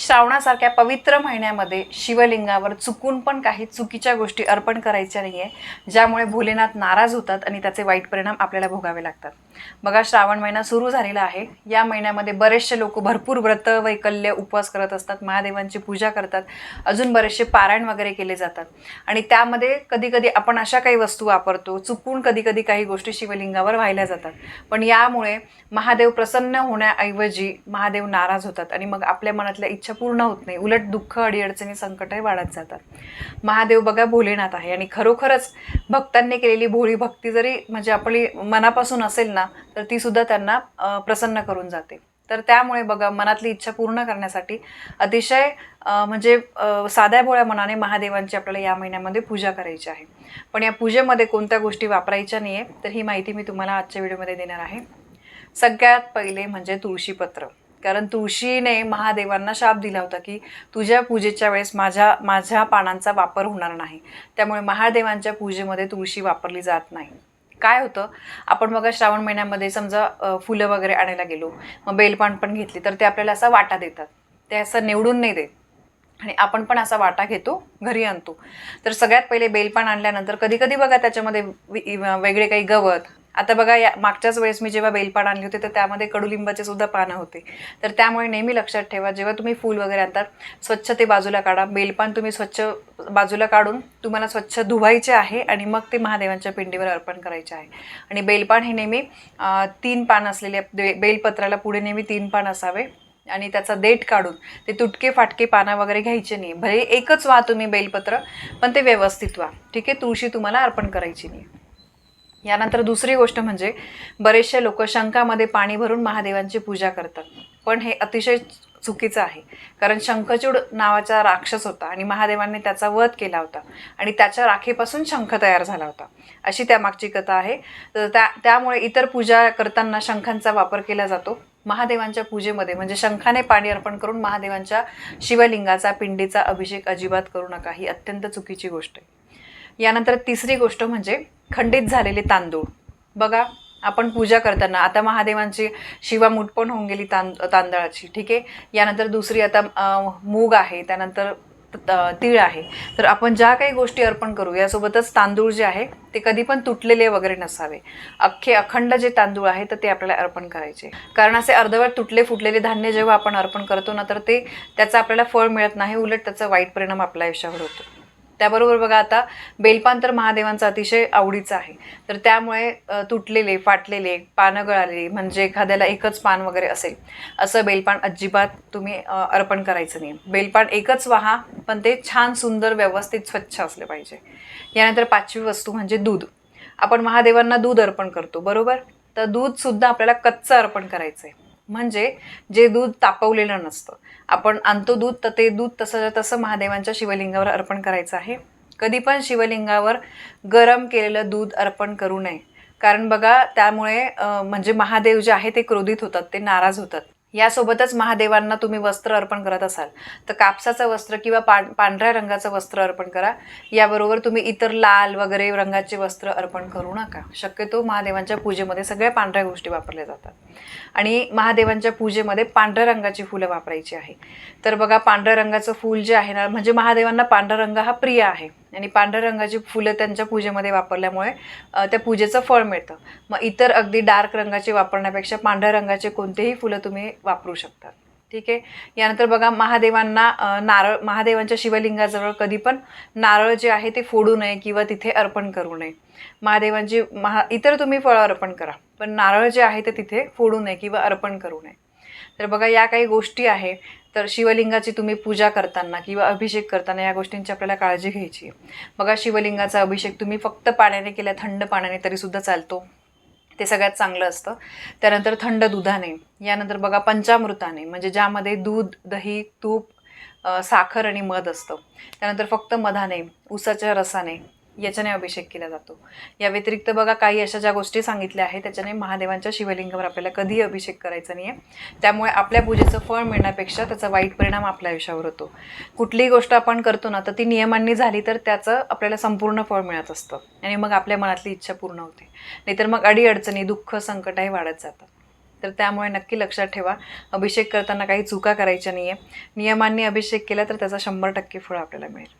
श्रावणासारख्या पवित्र महिन्यामध्ये शिवलिंगावर चुकून पण काही चुकीच्या गोष्टी अर्पण करायच्या नाही आहे ज्यामुळे भोलेनाथ नाराज होतात आणि त्याचे वाईट परिणाम आपल्याला भोगावे लागतात. बघा श्रावण महिना सुरू झालेला आहे. या महिन्यामध्ये बरेचसे लोक भरपूर व्रत वैकल्य उपवास करत असतात महादेवांची पूजा करतात. अजून बरेचसे पारायण वगैरे केले जातात. आणि त्यामध्ये कधी कधी आपण अशा काही वस्तू वापरतो चुकून कधी कधी काही गोष्टी शिवलिंगावर वाहिल्या जातात. पण यामुळे महादेव प्रसन्न होण्याऐवजी महादेव नाराज होतात आणि मग आपल्या मनातल्या इच्छा इच्छा पूर्ण होत नाही. उलट दुःख अडीअडचणी संकटही वाढत जातात. महादेव बघा भोलेनाथ आहे आणि खरोखरच भक्तांनी केलेली भोळी भक्ती जरी म्हणजे आपली मनापासून असेल ना तर ती सुद्धा त्यांना प्रसन्न करून जाते. तर त्यामुळे बघा मनातली इच्छा पूर्ण करण्यासाठी अतिशय म्हणजे साध्या भोळ्या मनाने महादेवांची आपल्याला या महिन्यामध्ये पूजा करायची आहे. पण या पूजेमध्ये कोणत्या गोष्टी वापरायच्या नाही आहे तर ही माहिती मी तुम्हाला आजच्या व्हिडिओमध्ये देणार आहे. सगळ्यात पहिले म्हणजे तुळशीपत्र. कारण तुळशीने महादेवांना शाप दिला होता की तुझ्या पूजेच्या वेळेस माझ्या माझ्या पानांचा वापर होणार नाही. त्यामुळे महादेवांच्या पूजेमध्ये तुळशी वापरली जात नाही. काय होतं? आपण बघा श्रावण महिन्यामध्ये समजा फुलं वगैरे आणायला गेलो मग बेलपान पण घेतली तर ते आपल्याला असा वाटा देतात. ते असं निवडून नाही देत. आणि आपण पण असा वाटा घेतो घरी आणतो. तर सगळ्यात पहिले बेलपान आणल्यानंतर कधी कधी बघा त्याच्यामध्ये वि- वेगळे काही गवत आता बघा या मागच्याच वेळेस मी जेव्हा बेलपान आणली होती तर त्यामध्ये कडुलिंबाचे सुद्धा पानं होते. तर त्यामुळे नेहमी लक्षात ठेवा जेव्हा तुम्ही फूल वगैरे आणतात स्वच्छ ते बाजूला काढा. बेलपान तुम्ही स्वच्छ बाजूला काढून तुम्हाला स्वच्छ धुवायचे आहे आणि मग ते महादेवांच्या पिंडीवर अर्पण करायचे आहे. आणि बेलपान हे नेहमी तीन पान असलेले बे- बेलपत्राला पुढे नेहमी तीन पान असावे. आणि त्याचा देठ काढून ते तुटके फाटके पानं वगैरे घ्यायचे नाही. भले एकच व्हा तुम्ही बेलपत्र पण ते व्यवस्थित व्हा ठीक आहे? तुळशी तुम्हाला अर्पण करायची नाही. यानंतर दुसरी गोष्ट म्हणजे बरेचसे लोक शंखामध्ये पाणी भरून महादेवांची पूजा करतात. पण हे अतिशय चुकीचं आहे. कारण शंखचूड नावाचा राक्षस होता आणि महादेवांनी त्याचा वध केला होता आणि त्याच्या राखेपासून शंख तयार झाला होता. अशी त्यामागची कथा आहे. तर त्या त्यामुळे इतर पूजा करताना शंखांचा वापर केला जातो. महादेवांच्या पूजेमध्ये म्हणजे शंखाने पाणी अर्पण करून महादेवांच्या शिवलिंगाचा पिंडीचा अभिषेक अजिबात करू नका. ही अत्यंत चुकीची गोष्ट आहे. यानंतर तिसरी गोष्ट म्हणजे खंडित झालेले तांदूळ. बघा आपण पूजा करताना आता महादेवांची शिवा मुठपण होऊन गेली तांद तांदळाची ठीक आहे? यानंतर दुसरी आता मूग आहे त्यानंतर तीळ आहे. तर आपण ज्या काही गोष्टी अर्पण करू यासोबतच तांदूळ जे आहे ते कधी पण तुटलेले वगैरे नसावे. अख्खे अखंड जे तांदूळ आहे तर ते आपल्याला अर्पण करायचे. कारण असे अर्धवट तुटले फुटलेले धान्य जेव्हा आपण अर्पण करतो ना तर ते त्याचं आपल्याला फळ मिळत नाही उलट त्याचा वाईट परिणाम आपल्या आयुष्यावर होतो. त्याबरोबर बघा आता बेलपान तर महादेवांचं अतिशय आवडीचं आहे. तर त्यामुळे तुटलेले फाटलेले पानं गळालेली म्हणजे एखाद्याला एकच पान वगैरे असेल असं बेलपान अजिबात तुम्ही अर्पण करायचं नाही. बेलपान एकच व्हा पण ते छान सुंदर व्यवस्थित स्वच्छ असले पाहिजे. यानंतर पाचवी वस्तू म्हणजे दूध. आपण महादेवांना दूध अर्पण करतो बरोबर? तर दूधसुद्धा आपल्याला कच्चं अर्पण करायचं आहे म्हणजे जे दूध तापवलेलं नसतं. आपण आणतो दूध तर ते दूध तसं तसं महादेवांच्या शिवलिंगावर अर्पण करायचं आहे. कधी पण शिवलिंगावर गरम केलेलं दूध अर्पण करू नये. कारण बघा त्यामुळे म्हणजे महादेव जे आहे ते क्रोधित होतात ते नाराज होतात. यासोबतच महादेवांना तुम्ही वस्त्र अर्पण करत असाल. तर कापसाचं वस्त्र किंवा पां पांढऱ्या रंगाचं वस्त्र अर्पण करा. याबरोबर तुम्ही इतर लाल वगैरे रंगाचे वस्त्र अर्पण करू नका. शक्यतो महादेवांच्या पूजेमध्ये सगळ्या पांढऱ्या गोष्टी वापरल्या जातात. आणि महादेवांच्या पूजेमध्ये पांढऱ्या रंगाची फुलं वापरायची आहे. तर बघा पांढऱ्या रंगाचं फूल जे आहे ना म्हणजे महादेवांना पांढरा रंग हा प्रिय आहे. आणि पांढऱ्या रंगाची फुलं त्यांच्या पूजेमध्ये वापरल्यामुळे त्या पूजेचं फळ मिळतं. मग इतर अगदी डार्क रंगाचे वापरण्यापेक्षा पांढऱ्या रंगाचे कोणतेही फुलं तुम्ही वापरू शकता. ठीक आहे? यानंतर बघा महादेवांना नारळ महादेवांच्या शिवलिंगाजवळ कधी पण नारळ जे आहे ते फोडू नये किंवा तिथे अर्पण करू नये. महादेवांची महा इतर तुम्ही फळं अर्पण करा पण नारळ जे आहे ते तिथे फोडू नये किंवा अर्पण करू नये. तर बघा या काही गोष्टी आहे. तर शिवलिंगाची तुम्ही पूजा करताना किंवा अभिषेक करताना या गोष्टींची आपल्याला काळजी घ्यायची. आहे बघा शिवलिंगाचा अभिषेक तुम्ही फक्त पाण्याने केला थंड पाण्याने तरीसुद्धा चालतो. ते सगळ्यात चांगलं असतं. त्यानंतर थंड दुधाने यानंतर बघा पंचामृताने म्हणजे ज्यामध्ये दूध दही तूप साखर आणि मध असतं. त्यानंतर फक्त मधाने उसाच्या रसाने याच्याने अभिषेक केला जातो. या व्यतिरिक्त बघा काही अशा ज्या गोष्टी सांगितल्या आहेत त्याच्याने महादेवांच्या शिवलिंगावर आपल्याला कधीही अभिषेक करायचा नाही आहे त्यामुळे आपल्या पूजेचं फळ मिळण्यापेक्षा त्याचा वाईट परिणाम आपल्या आयुष्यावर होतो. कुठलीही गोष्ट आपण करतो ना तर ती नियमांनी झाली तर त्याचं आपल्याला संपूर्ण फळ मिळत असतं. आणि मग आपल्या मनातली इच्छा पूर्ण होते. नाहीतर मग अडीअडचणी दुःख संकटही वाढत जातात तर त्यामुळे नक्की लक्षात ठेवा अभिषेक करताना काही चुका करायच्या नाही आहे नियमांनी अभिषेक केला तर त्याचा शंभर टक्के फळ आपल्याला मिळेल.